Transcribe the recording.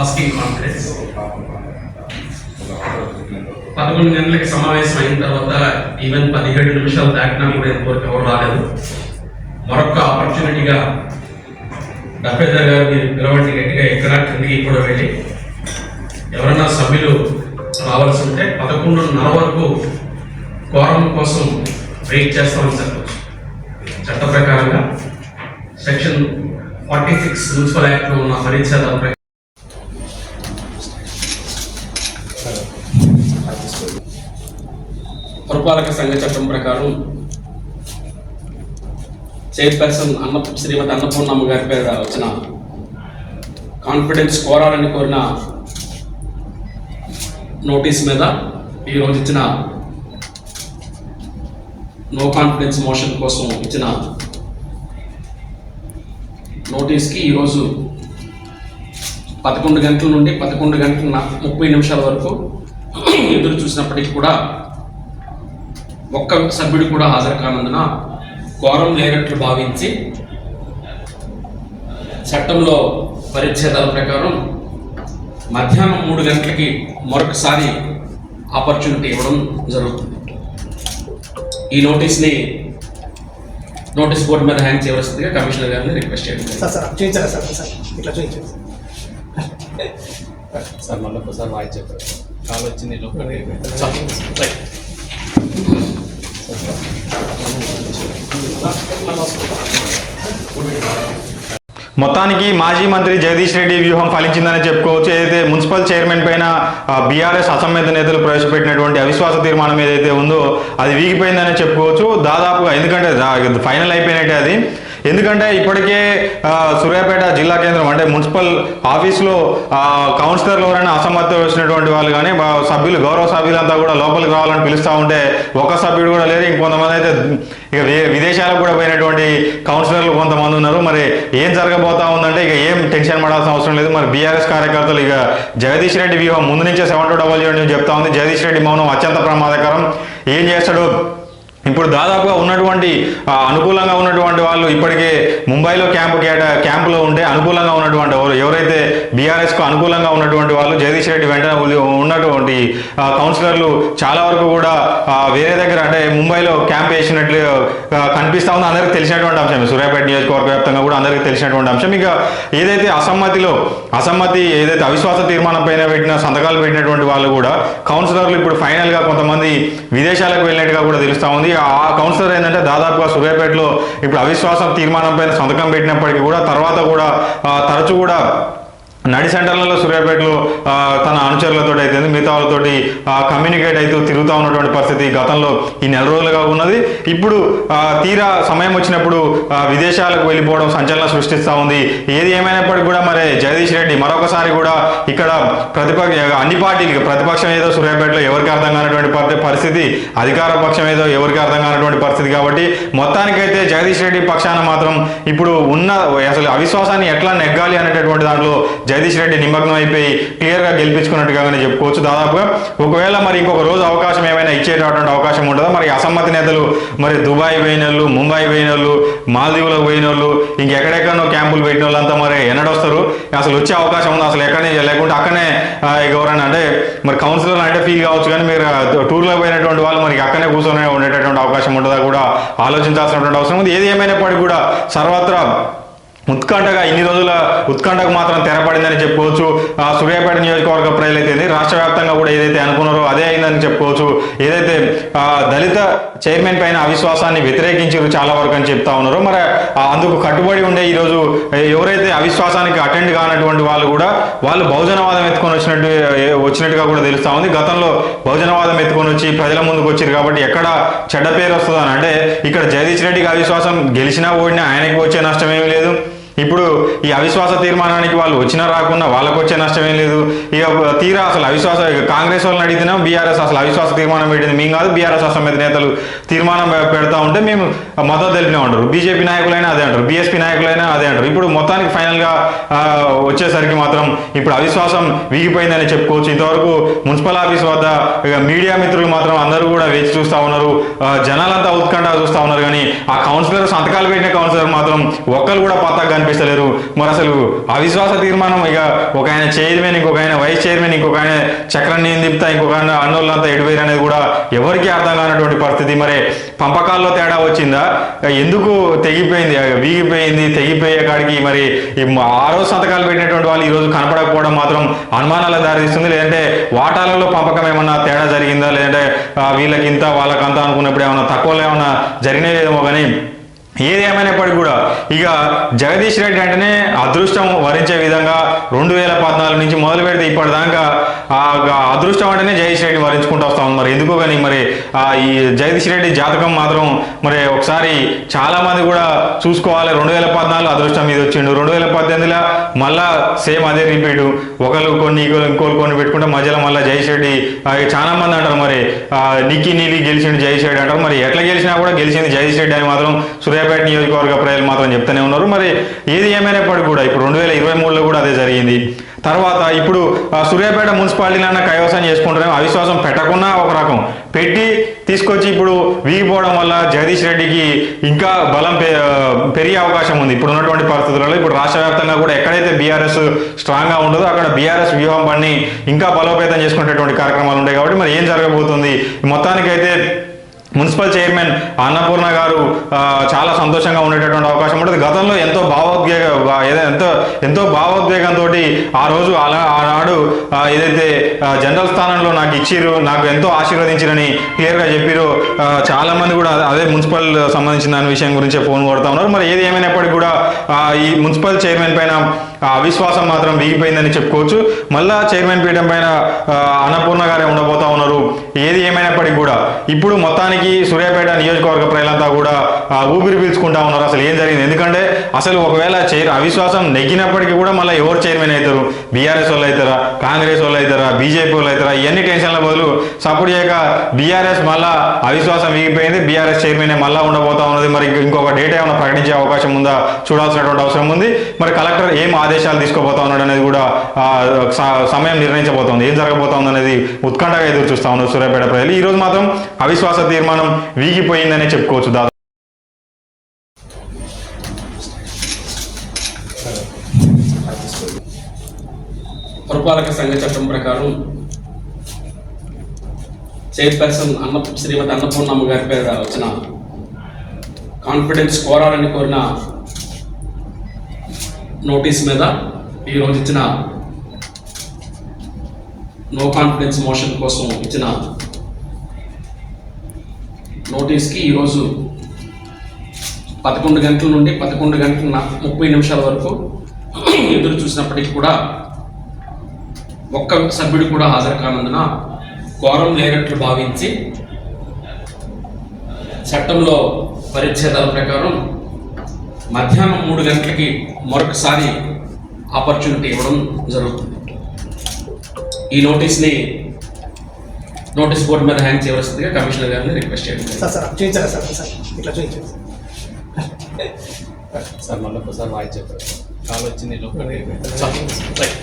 Asking Congress పదకొండు గంటలకి సమావేశం అయిన తర్వాత ఈవెన్ పదిహేడు నిమిషాలు దాటినా కూడా ఇంతవరకు ఎవరు రాలేదు. మరొక ఆపర్చునిటీగా డబ్బేదర్ గారు మీరు పిలవండి గట్టిగా ఎక్కడ కిందకి కూడా వెళ్ళి. ఎవరైనా సభ్యులు రావాల్సి ఉంటే పదకొండున్నర వరకు కోరం కోసం వెయిట్ చేస్తామని చెప్పవచ్చు చట్ట ప్రకారంగా. సెక్షన్ ఫార్టీ సిక్స్ మున్సిపల్ యాక్ట్లో ఉన్న పరిచ్ఛేదాల ప్రకారం పురపాలక సంఘ చట్టం ప్రకారం చైర్పర్సన్ అన్న శ్రీమతి అన్నపూర్ణమ్మ గారి పేరు వచ్చిన కాన్ఫిడెన్స్ కోరాలని కోరిన నోటీస్ మీద ఈరోజు ఇచ్చిన నో కాన్ఫిడెన్స్ మోషన్ కోసం ఇచ్చిన నోటీస్కి ఈరోజు పదకొండు గంటల నుండి పదకొండు గంటల ముప్పై నిమిషాల వరకు ఎదురు చూసినప్పటికీ కూడా ఒక్క సభ్యుడు కూడా హాజరు కానందున కోరం లేనట్లు భావించి చట్టంలో పరిచ్ఛేదాల ప్రకారం మధ్యాహ్నం మూడు గంటలకి మరొకసారి ఆపర్చునిటీ ఇవ్వడం జరుగుతుంది. ఈ నోటీస్ని నోటీస్ బోర్డు మీద హ్యాంగ్ చేయవలసిందిగా కమిషనర్ గారిని రిక్వెస్ట్ చేయండి సార్ సార్ చూపించారా సార్? సార్ ఇట్లా చూపించారు సార్ మళ్ళీ ఒకసారి వాయిస్ చెప్పారు కాల్. మొత్తానికి మాజీ మంత్రి జగదీష్ రెడ్డి వ్యూహం ఫలించిందని చెప్పుకోవచ్చు. ఏదైతే మున్సిపల్ చైర్మన్ పైన బీఆర్ఎస్ అసమ్మేత నేతలు ప్రవేశపెట్టినటువంటి అవిశ్వాస తీర్మానం ఏదైతే ఉందో అది వీగిపోయిందని చెప్పుకోవచ్చు. దాదాపుగా ఎందుకంటే ఫైనల్ అయిపోయినట్టే అది. ఎందుకంటే ఇప్పటికే సూర్యాపేట జిల్లా కేంద్రం అంటే మున్సిపల్ ఆఫీస్లో కౌన్సిలర్లు ఎవరైనా అసమర్థం వచ్చినటువంటి వాళ్ళు కానీ సభ్యులు గౌరవ సభ్యులంతా కూడా లోపలికి రావాలని పిలుస్తూ ఉంటే ఒక సభ్యుడు కూడా లేరు ఇంకొంతమంది అయితే ఇక విదేశాలకు కూడా పోయినటువంటి కౌన్సిలర్లు కొంతమంది ఉన్నారు. మరి ఏం జరగబోతా ఉందంటే ఇక ఏం టెన్షన్ పడాల్సిన అవసరం లేదు. మరి బీఆర్ఎస్ కార్యకర్తలు ఇక జగదీష్ రెడ్డి వ్యూహం ముందు నుంచే సెవెన్ టూ డబల్ జీరో చెప్తా ఉంది. జగదీష్ రెడ్డి మౌనం అత్యంత ప్రమాదకరం. ఏం చేస్తాడు? ఇప్పుడు దాదాపుగా ఉన్నటువంటి అనుకూలంగా ఉన్నటువంటి వాళ్ళు ఇప్పటికే ముంబైలో క్యాంపు కేట క్యాంపులో ఉంటే అనుకూలంగా ఉన్నటువంటి వాళ్ళు ఎవరైతే బీఆర్ఎస్కు అనుకూలంగా ఉన్నటువంటి వాళ్ళు జగదీష్ రెడ్డి వెంట ఉన్నటువంటి కౌన్సిలర్లు చాలా వరకు కూడా వేరే దగ్గర అంటే ముంబైలో క్యాంప్ వేసినట్లు ఆ, కనిపిస్తా ఉంది. అందరికీ తెలిసినటువంటి అంశం సూర్యాపేట నియోజకవర్గ వ్యాప్తంగా కూడా అందరికీ తెలిసినటువంటి అంశం. ఇక ఏదైతే అసమ్మతిలో అసమ్మతి ఏదైతే అవిశ్వాస తీర్మానం పైన పెట్టిన సంతకాలు పెట్టినటువంటి వాళ్ళు కూడా కౌన్సిలర్లు ఇప్పుడు ఫైనల్గా కొంతమంది విదేశాలకు వెళ్ళినట్టుగా కూడా తెలుస్తూ ఉంది. ఆ కౌన్సిలర్ ఏంటంటే దాదాపుగా సూర్యాపేటలో ఇప్పుడు అవిశ్వాసం తీర్మానం పైన సంతకం పెట్టినప్పటికీ కూడా తర్వాత కూడా తరచు తరచూ కూడా నడి సెంటర్లలో సూర్యాపేటలో తన అనుచరులతో అయితే మిగతా వాళ్ళతోటి కమ్యూనికేట్ అవుతూ తిరుగుతూ ఉన్నటువంటి పరిస్థితి గతంలో ఈ నెల రోజులుగా ఉన్నది. ఇప్పుడు తీరా సమయం వచ్చినప్పుడు విదేశాలకు వెళ్ళిపోవడం సంచలనం సృష్టిస్తూ ఉంది. ఏది ఏమైనప్పటికీ కూడా మరి జగదీష్ రెడ్డి మరొకసారి కూడా ఇక్కడ ప్రతిపక్ష అన్ని పార్టీలకి ప్రతిపక్షం ఏదో సూర్యాపేటలో ఎవరికి అర్థం కానటువంటి పరిస్థితి అధికార పక్షం ఏదో ఎవరికి అర్థం కానటువంటి పరిస్థితి కాబట్టి మొత్తానికైతే జగదీష్ రెడ్డి పక్షాన మాత్రం ఇప్పుడు ఉన్న అసలు అవిశ్వాసాన్ని ఎట్లా నెగ్గాలి అనేటటువంటి దాంట్లో జగదీష్ రెడ్డి నిమగ్నం అయిపోయి క్లియర్గా గెలిపించుకున్నట్టుగానే చెప్పుకోవచ్చు. దాదాపుగా ఒకవేళ మరి ఇంకొక రోజు అవకాశం ఏమైనా ఇచ్చేటటువంటి అవకాశం ఉంటుందా మరి అసమ్మతి నేతలు మరి దుబాయ్ పోయిన వాళ్ళు ముంబై పోయిన వాళ్ళు మాల్దీవులకు పోయిన వాళ్ళు ఇంకెక్కడెక్కడో క్యాంపులు పెట్టిన వాళ్ళంతా మరి ఎన్నడొస్తారు? అసలు వచ్చే అవకాశం ఉందా? అసలు ఎక్కడనే లేకుంటే అక్కడనే ఎవరైనా అంటే మరి కౌన్సిలర్ అంటే ఫీల్ కావచ్చు కానీ మీరు టూర్లో పోయినటువంటి వాళ్ళు మరి అక్కడనే కూర్చొని ఉండేటటువంటి అవకాశం ఉంటుందా కూడా ఆలోచించాల్సినటువంటి అవసరం ఉంది. ఏది ఏమైనప్పటికీ కూడా సర్వత్రా ఉత్కంఠగా ఇన్ని రోజుల ఉత్కంఠకు మాత్రం తెరపడిందని చెప్పుకోవచ్చు. ఆ సూర్యాపేట నియోజకవర్గ ప్రజలైతే రాష్ట్ర వ్యాప్తంగా కూడా ఏదైతే అనుకున్నారో అదే అయిందని చెప్పుకోవచ్చు. ఏదైతే దళిత చైర్మన్ పైన అవిశ్వాసాన్ని వ్యతిరేకించారు చాలా వరకు అని చెప్తా ఉన్నారు. మరి అందుకు కట్టుబడి ఉండే ఈరోజు ఎవరైతే అవిశ్వాసానికి అటెండ్ కానటువంటి వాళ్ళు కూడా వాళ్ళు బహుజనవాదం ఎత్తుకొని వచ్చినట్టు వచ్చినట్టుగా కూడా తెలుస్తా ఉంది. గతంలో బహుజనవాదం ఎత్తుకొని వచ్చి ప్రజల ముందుకు వచ్చారు కాబట్టి ఎక్కడ చెడ్డ పేరు వస్తుందని. అంటే ఇక్కడ జగదీష్ రెడ్డికి అవిశ్వాసం గెలిచినా ఓడినా ఆయనకి వచ్చే నష్టం ఏమీ లేదు. ఇప్పుడు ఈ అవిశ్వాస తీర్మానానికి వాళ్ళు వచ్చినా రాకుండా వాళ్ళకు వచ్చే నష్టం ఏం లేదు. ఇక తీరా అసలు అవిశ్వాస కాంగ్రెస్ వాళ్ళని అడిగినా బీఆర్ఎస్ అసలు అవిశ్వాస తీర్మానం పెట్టింది? మేము కాదు బీఆర్ఎస్ అసమ్మతి నేతలు తీర్మానం పెడతా ఉంటే మేము మద్దతు తెలిపినా ఉంటారు బీజేపీ నాయకులైనా అదే అంటారు. బీఎస్పీ నాయకులైనా అదే అంటారు. ఇప్పుడు మొత్తానికి ఫైనల్గా వచ్చేసరికి మాత్రం ఇప్పుడు అవిశ్వాసం వీగిపోయిందని చెప్పుకోవచ్చు. ఇంతవరకు మున్సిపల్ ఆఫీస్ వద్ద ఇక మీడియా మిత్రులు మాత్రం అందరూ కూడా వేచి చూస్తా ఉన్నారు. జనాలంతా ఉత్కంఠ చూస్తా ఉన్నారు. కానీ ఆ కౌన్సిలర్ సంతకాలు పెట్టిన కౌన్సిలర్ మాత్రం ఒక్కరు కూడా పత్తా కనిపిస్తలేరు. మరి అసలు అవిశ్వాస తీర్మానం ఇక ఒక ఆయన చైర్మన్ ఇంకొక ఆయన వైస్ చైర్మన్ ఇంకొక ఆయన చక్రాన్ని తిప్పుతా ఇంకొక ఆయన అన్నోళ్ళంతా ఎడిపోయారు అనేది కూడా ఎవరికి అర్థం కానటువంటి పరిస్థితి. మరి పంపకాల్లో తేడా వచ్చిందా? ఎందుకు తెగిపోయింది? వీగిపోయింది తెగిపోయే కాడికి మరి ఈ ఆ రోజు సంతకాలు పెట్టినటువంటి వాళ్ళు ఈరోజు కనపడకపోవడం మాత్రం అనుమానాలకు దారితీస్తుంది. లేదంటే వాటాలలో పంపకం ఏమన్నా తేడా జరిగిందా? లేదంటే వీళ్ళకింత వీళ్ళకి ఇంత అనుకున్నప్పుడు ఏమన్నా తక్కువలో ఏమన్నా జరిగినదేమో కానీ ఏది కూడా ఇక జగదీష్ రెడ్డి అంటేనే అదృష్టం వరించే విధంగా రెండు వేల పద్నాలుగు నుంచి మొదలు పెడితే ఇప్పటిదాకా ఆ అదృష్టం అంటేనే జగదీష్ రెడ్డి వరించుకుంటూ వస్తా ఉంది మరి ఎందుకో కానీ మరి ఆ ఈ జగదీష్ రెడ్డి జాతకం మాత్రం మరి ఒకసారి చాలా మంది కూడా చూసుకోవాలి. రెండు వేల పద్నాలుగు అదృష్టం మీద వచ్చిండు. రెండు వేల పద్దెనిమిదిలో మళ్ళా సేమ్ అదే రిపీట్. ఒకళ్ళు కొన్ని ఇంకోళ్ళు కొన్ని పెట్టుకుంటే మధ్యలో మళ్ళీ జగదీష్ రెడ్డి చాలా మంది అంటారు మరి ఆ, నిక్కి నీలి గెలిచిండు జగదీష్ రెడ్డి అంటారు. మరి ఎట్లా గెలిచినా కూడా గెలిచింది జగదీష్ రెడ్డి అని మాత్రం సూర్యాపేట నియోజకవర్గ ప్రజలు మాత్రం చెప్తూనే ఉన్నారు. మరి ఏది ఏమైనప్పటికీ కూడా ఇప్పుడు రెండు వేల ఇరవై మూడులో కూడా అదే జరిగింది. తర్వాత ఇప్పుడు సూర్యాపేట మున్సిపాలిటీలన్న కైవసం చేసుకుంటారేమో అవిశ్వాసం పెట్టకున్నా ఒక రకం. పెట్టి తీసుకొచ్చి ఇప్పుడు వీగిపోవడం వల్ల జగదీష్ రెడ్డికి ఇంకా బలం పె- పెరిగే అవకాశం ఉంది. ఇప్పుడు ఉన్నటువంటి పరిస్థితులలో ఇప్పుడు రాష్ట్ర వ్యాప్తంగా కూడా ఎక్కడైతే బీఆర్ఎస్ స్ట్రాంగ్గా ఉండదో అక్కడ బీఆర్ఎస్ వ్యూహం పని ఇంకా బలోపేతం చేసుకునేటటువంటి కార్యక్రమాలు ఉంటాయి కాబట్టి మరి ఏం జరగబోతుంది? మొత్తానికైతే మున్సిపల్ చైర్మన్ అన్నపూర్ణ గారు చాలా సంతోషంగా ఉండేటటువంటి అవకాశం ఉంటుంది. గతంలో ఎంతో భావోద్వేగ ఏదో- ఎంతో ఎంతో భావోద్వేగంతో ఆ రోజు అలా ఆనాడు ఏదైతే జనరల్ స్థానంలో నాకు ఇచ్చిర్రు నాకు ఎంతో ఆశీర్వదించిరని క్లియర్గా చెప్పిరు చాలామంది చాలా మంది కూడా అదే- మున్సిపల్ సంబంధించిన దాని విషయం గురించే ఫోన్ కొడతా ఉన్నారు. మరి ఏది ఏమైనప్పటికీ కూడా ఈ మున్సిపల్ చైర్మన్ పైన అవిశ్వాసం మాత్రం వీగిపోయిందని చెప్పుకోవచ్చు. మళ్ళా చైర్మన్ పీఠం పైన అన్నపూర్ణ గారే ఉండబోతా ఉన్నారు. ఏది ఏమైనప్పటికీ కూడా ఇప్పుడు మొత్తానికి సూర్యాపేట నియోజకవర్గ ప్రజలంతా కూడా ఊపిరి పీల్చుకుంటా ఉన్నారు. అసలు ఏం జరిగింది? ఎందుకంటే అసలు ఒకవేళ చైర్ అవిశ్వాసం నెగ్గినప్పటికీ కూడా మళ్ళీ ఎవరు చైర్మన్ అవుతారు? బీఆర్ఎస్ వాళ్ళు అవుతారా? కాంగ్రెస్ వాళ్ళు అవుతారా? బీజేపీ వాళ్ళు అవుతారా? ఇవన్నీ టెన్షన్ల బదులు సపోర్ట్ చేయక బీఆర్ఎస్ మళ్ళా అవిశ్వాసం వీగిపోయింది. బీఆర్ఎస్ చైర్మన్ మళ్ళా ఉండబోతా ఉన్నది. మరి ఇంకొక డేట్ ఏమైనా ప్రకటించే అవకాశం ఉందా? చూడాల్సినటువంటి అవసరం ఉంది. మరి కలెక్టర్ ఏం ఆదేశాలు తీసుకోబోతా ఉన్నాడు అనేది కూడా సమయం నిర్ణయించబోతోంది ఏం జరగబోతోంది అనేది ఉత్కంఠగా ఎదురు చూస్తా ఉన్నారు సూర్యాపేట ప్రజలు. ఈ రోజు మాత్రం అవిశ్వాస తీర్మానం వీగిపోయిందనే చెప్పుకోవచ్చు దాదాపు. పురపాలక సంఘ చట్టం ప్రకారం చైర్పర్సన్ అన్న శ్రీమతి అన్నపూర్ణమ్మ గారి పేరు వచ్చిన కాన్ఫిడెన్స్ కోరాలని కోరిన నోటీస్ మీద ఈరోజు ఇచ్చిన నో కాన్ఫిడెన్స్ మోషన్ కోసం ఇచ్చిన నోటీస్కి ఈరోజు పదకొండు గంటల నుండి పదకొండు గంటల ముప్పై నిమిషాల వరకు ఎదురు చూసినప్పటికీ కూడా ఒక్క సభ్యుడు కూడా హాజరు కానందున కోరం లేనట్లు భావించి చట్టంలో పరిచ్ఛేదాల ప్రకారం మధ్యాహ్నం మూడు గంటలకి మరొకసారి ఆపర్చునిటీ ఇవ్వడం జరుగుతుంది ఈ నోటీస్ని నోటీస్ బోర్డు మీద హ్యాంగ్ చేయవలసిందిగా కమిషనర్ గారిని రిక్వెస్ట్ చేయడం. సార్ సార్ చూపించారా సార్ సార్ ఇట్లా చూపించండి సార్ మళ్ళీ ఒకసారి వాయిస్ చెప్పారు కాల్ వచ్చింది లోపలికి చాలు. రైట్.